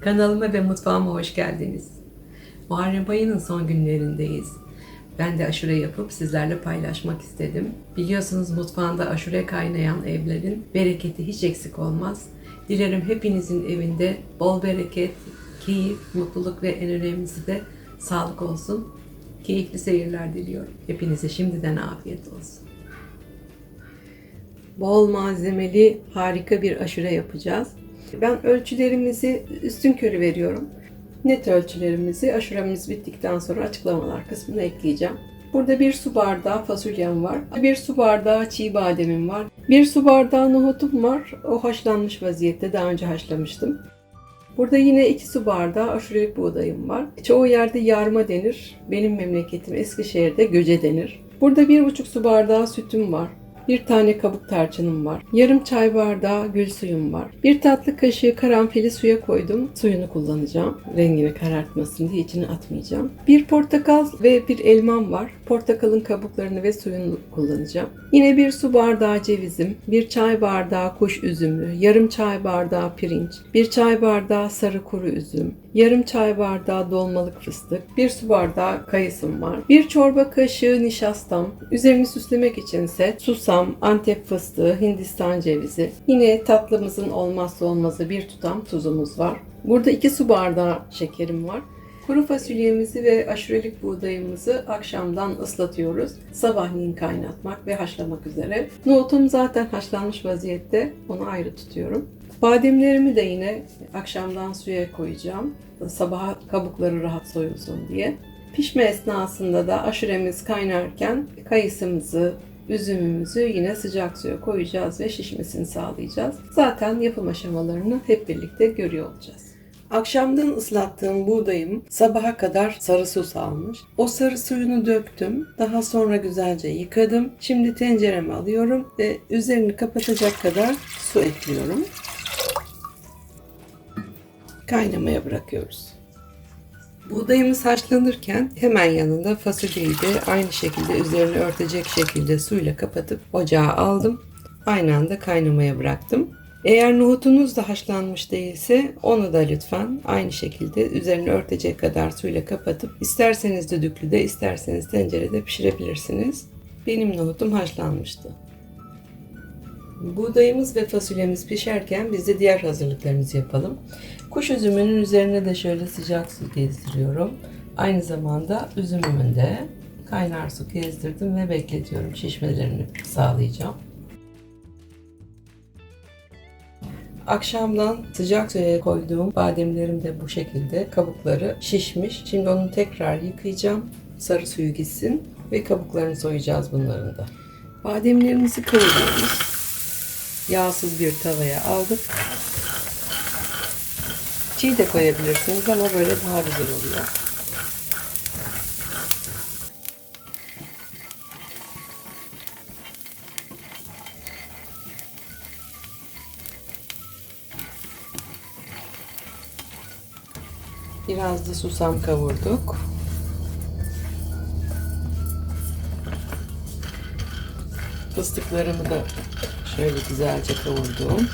Kanalıma ve mutfağıma hoş geldiniz. Muharrem ayının son günlerindeyiz. Ben de aşure yapıp sizlerle paylaşmak istedim. Biliyorsunuz mutfağında aşure kaynayan evlerin bereketi hiç eksik olmaz. Dilerim hepinizin evinde bol bereket, keyif, mutluluk ve en önemlisi de sağlık olsun. Keyifli seyirler diliyorum. Hepinize şimdiden afiyet olsun. Bol malzemeli harika bir aşure yapacağız. Ben ölçülerimizi üstün körü veriyorum. Net ölçülerimizi aşuremiz bittikten sonra açıklamalar kısmına ekleyeceğim. Burada bir su bardağı fasulyem var. Bir su bardağı çiğ bademim var. Bir su bardağı nohutum var. O haşlanmış vaziyette. Daha önce haşlamıştım. Burada yine iki su bardağı aşurelik buğdayım var. Çoğu yerde yarma denir. Benim memleketim Eskişehir'de göce denir. Burada bir buçuk su bardağı sütüm var. Bir tane kabuk tarçınım var. Yarım çay bardağı gül suyum var. Bir tatlı kaşığı karanfili suya koydum. Suyunu kullanacağım. Rengini karartmasın diye içine atmayacağım. Bir portakal ve bir elmam var. Portakalın kabuklarını ve suyunu kullanacağım. Yine bir su bardağı cevizim, bir çay bardağı kuş üzümü, yarım çay bardağı pirinç, bir çay bardağı sarı kuru üzüm, yarım çay bardağı dolmalık fıstık, bir su bardağı kayısım var. Bir çorba kaşığı nişastam, üzerini süslemek içinse susam, antep fıstığı, hindistan cevizi. Yine tatlımızın olmazsa olmazı bir tutam tuzumuz var. Burada iki su bardağı şekerim var. Kuru fasulyemizi ve aşurelik buğdayımızı akşamdan ıslatıyoruz. Sabahleyin kaynatmak ve haşlamak üzere. Nohutum zaten haşlanmış vaziyette. Onu ayrı tutuyorum. Bademlerimi de yine akşamdan suya koyacağım. Sabaha kabukları rahat soyulsun diye. Pişme esnasında da aşuremiz kaynarken kayısımızı, üzümümüzü yine sıcak suya koyacağız ve şişmesini sağlayacağız. Zaten yapım aşamalarını hep birlikte görüyor olacağız. Akşamdan ıslattığım buğdayım sabaha kadar sarı su salmış. O sarı suyunu döktüm. Daha sonra güzelce yıkadım. Şimdi tencereme alıyorum ve üzerini kapatacak kadar su ekliyorum. Kaynamaya bırakıyoruz. Buğdayımız haşlanırken hemen yanında fasulyeyi de aynı şekilde üzerini örtecek şekilde suyla kapatıp ocağa aldım. Aynı anda kaynamaya bıraktım. Eğer nohutunuz da haşlanmış değilse onu da lütfen aynı şekilde üzerini örtecek kadar suyla kapatıp isterseniz düdüklüde isterseniz tencerede pişirebilirsiniz. Benim nohutum haşlanmıştı. Buğdayımız ve fasulyemiz pişerken biz de diğer hazırlıklarımızı yapalım. Kuş üzümünün üzerine de şöyle sıcak su gezdiriyorum. Aynı zamanda üzümümün de kaynar su gezdirdim ve bekletiyorum. Şişmelerini sağlayacağım. Akşamdan sıcak suya koyduğum bademlerim de bu şekilde kabukları şişmiş. Şimdi onu tekrar yıkayacağım. Sarı suyu gitsin ve kabuklarını soyacağız bunların da. Bademlerimizi kavuruyoruz. Yağsız bir tavaya aldık. Çiğ de koyabilirsiniz ama böyle daha güzel oluyor. Biraz da susam kavurduk. Fıstıklarımı da şöyle güzelce kavurdum.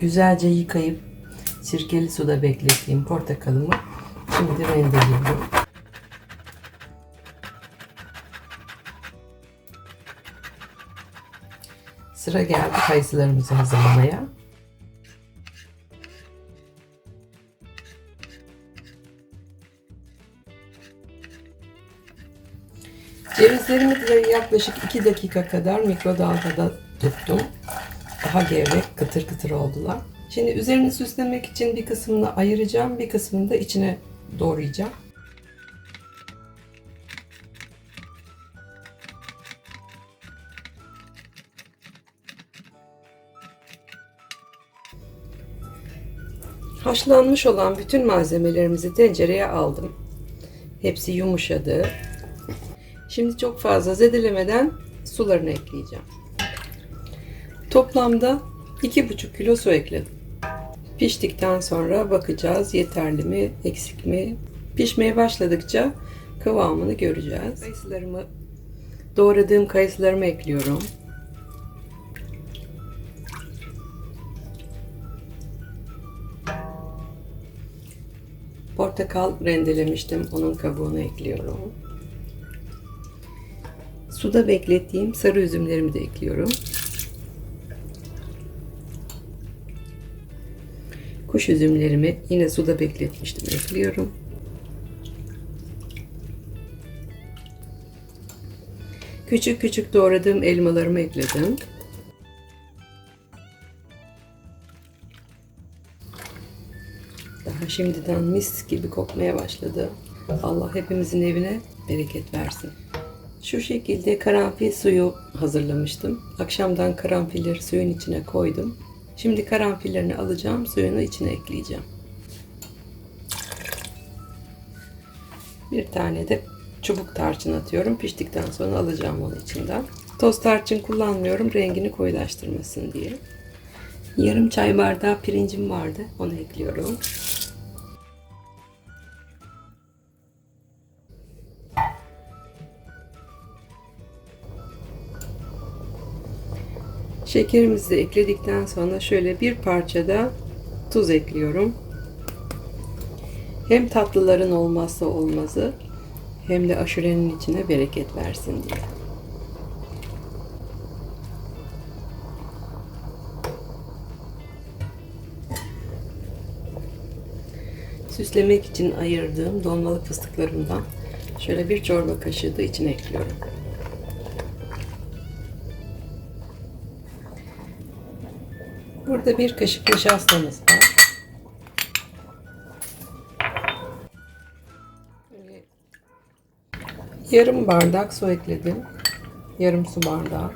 Güzelce yıkayıp sirkeli suda beklettiğim portakalımı şimdi rendeliyorum. Sıra geldi kayısılarımızı hazırlamaya. De yaklaşık 2 dakika kadar mikrodalgada tuttum. Daha gevrek, kıtır kıtır oldular. Şimdi üzerini süslemek için bir kısmını ayıracağım, bir kısmını da içine doğrayacağım. Haşlanmış olan bütün malzemelerimizi tencereye aldım. Hepsi yumuşadı. Şimdi çok fazla zedelemeden sularını ekleyeceğim. Toplamda 2,5 kilo su ekledim. Piştikten sonra bakacağız yeterli mi, eksik mi? Pişmeye başladıkça kıvamını göreceğiz. Kayısılarımı doğradığım kayısılarımı ekliyorum. Portakal rendelemiştim. Onun kabuğunu ekliyorum. Suda beklettiğim sarı üzümlerimi de ekliyorum. Kuş üzümlerimi yine suda bekletmiştim. Ekliyorum. Küçük küçük doğradığım elmalarımı ekledim. Daha şimdiden mis gibi kokmaya başladı. Allah hepimizin evine bereket versin. Şu şekilde karanfil suyu hazırlamıştım. Akşamdan karanfilleri suyun içine koydum. Şimdi karanfillerini alacağım, suyunu içine ekleyeceğim. Bir tane de çubuk tarçın atıyorum. Piştikten sonra alacağım onu içinden. Toz tarçın kullanmıyorum rengini koyulaştırmasın diye. Yarım çay bardağı pirincim vardı. Onu ekliyorum. Şekerimizi de ekledikten sonra şöyle bir parça da tuz ekliyorum. Hem tatlıların olmazsa olmazı hem de aşurenin içine bereket versin diye. Süslemek için ayırdığım dolmalık fıstıklarımdan şöyle bir çorba kaşığı da içine ekliyorum. Burada bir kaşık nişastamız var. Yarım bardak su ekledim. Yarım su bardağı.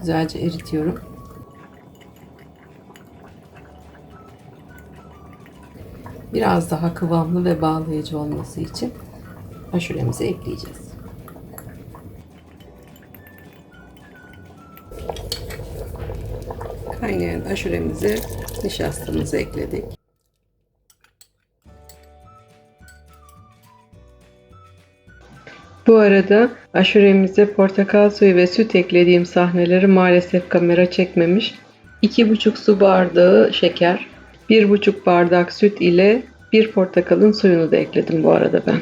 Güzelce eritiyorum. Biraz daha kıvamlı ve bağlayıcı olması için aşuremizi ekleyeceğiz. Kaynayan aşuremizi, nişastamızı ekledik. Bu arada aşuremize portakal suyu ve süt eklediğim sahneleri maalesef kamera çekmemiş. 2,5 su bardağı şeker, 1,5 bardak süt ile bir portakalın suyunu da ekledim bu arada ben.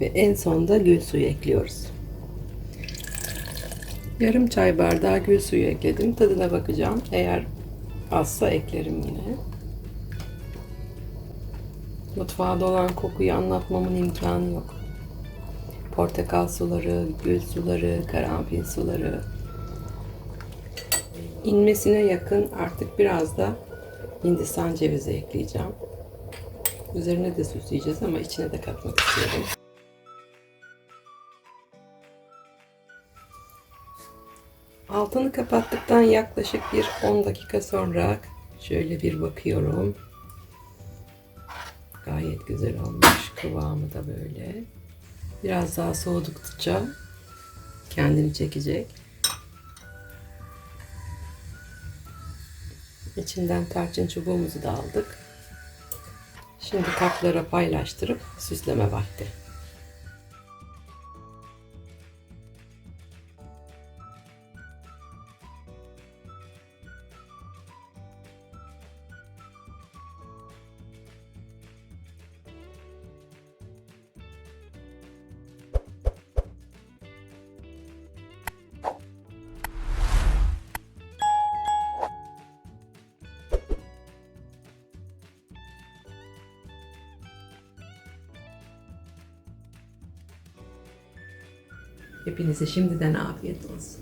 Ve en sonda gül suyu ekliyoruz. Yarım çay bardağı gül suyu ekledim. Tadına bakacağım. Eğer azsa eklerim yine. Mutfağa dolan kokuyu anlatmamın imkanı yok. Portakal suları, gül suları, karanfil suları. İnmesine yakın artık biraz da Hindistan cevizi ekleyeceğim. Üzerine de süsleyeceğiz ama içine de katmak istiyorum. Altını kapattıktan yaklaşık bir 10 dakika sonra şöyle bir bakıyorum. Gayet güzel olmuş. Kıvamı da böyle. Biraz daha soğudukça kendini çekecek. İçinden tarçın çubuğumuzu da aldık. Şimdi kaplara paylaştırıp süsleme vakti. Hepinize şimdiden afiyet olsun.